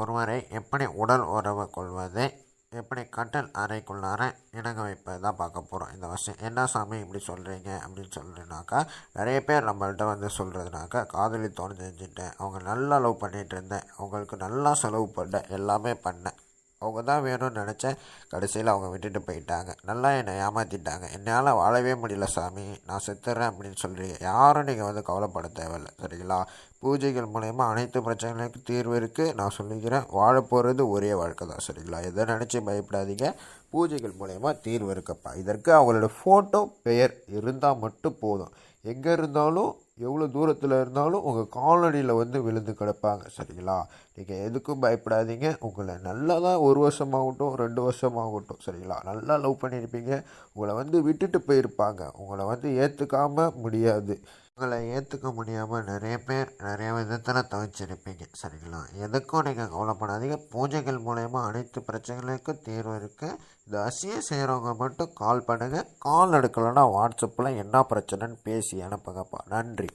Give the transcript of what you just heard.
ஒருவரை எப்படி உடல் உறவு கொள்வது எப்படி கட்டல் அறைக்குள்ளார இணங்க வைப்பது தான் பார்க்க போகிறோம் இந்த வருஷம் என்ன சாமி இப்படி சொல்கிறீங்க அப்படின்னு சொல்கிறேனாக்கா நிறைய பேர் நம்மள்ட்ட வந்து சொல்கிறதுனாக்கா காதலி தோணு செஞ்சுட்டேன் அவங்க நல்லா லவ் பண்ணிகிட்டு இருந்தேன். அவங்களுக்கு நல்லா செலவு பண்ணேன். எல்லாமே பண்ணேன். அவங்க தான் வேணும்னு நினச்சேன். கடைசியில் அவங்க விட்டுட்டு போயிட்டாங்க. நல்லா என்னை ஏமாற்றிட்டாங்க என்னால் வாழவே முடியல சாமி. நான் செத்துறேன் அப்படின்னு சொல்கிறீங்க யாரும் நீங்கள் வந்து கவலைப்பட தேவையில்லை. சரிங்களா? பூஜைகள் மூலயமா அனைத்து பிரச்சனைகளுக்கும் தீர்வு இருக்குது நான் சொல்லிக்கிறேன் வாழ போகிறது ஒரே வாழ்க்கை தான் சரிங்களா? எதை நினச்சி பயப்படாதீங்க. பூஜைகள் மூலயமா தீர்வு இருக்கப்பா. இதற்கு அவங்களோட ஃபோட்டோ பெயர் இருந்தால் மட்டும் போதும். எங்கே இருந்தாலும் எவ்வளோ தூரத்தில் இருந்தாலும் உங்கள் காலடியில் வந்து விழுந்து கிடப்பாங்க சரிங்களா? நீங்கள் எதுக்கும் பயப்படாதீங்க. உங்களை நல்லா தான் ஒரு வருஷமாகட்டும் ரெண்டு வருஷமாகட்டும் சரிங்களா? நல்லா லவ் பண்ணியிருப்பீங்க. உங்களை வந்து விட்டுட்டு போயிருப்பாங்க. உங்களை வந்து ஏற்றுக்காம முடியாது. உங்களை ஏற்றுக்க முடியாமல் நிறைய பேர் நிறைய விதத்தில் தவிச்சிருப்பீங்க. சரிங்களா? எதுக்கும் நீங்கள் கவலைப்படாதீங்க. பூஜைகள் மூலயமா அனைத்து பிரச்சனைகளுக்கும் தீர்வு இருக்குது இந்த அசியை செய்கிறவங்க மட்டும் கால் பண்ணுங்கள் கால் எடுக்கலைன்னா வாட்ஸ்அப்பில் என்ன பிரச்சனைன்னு பேசி அனுப்புங்கப்பா. நன்றி.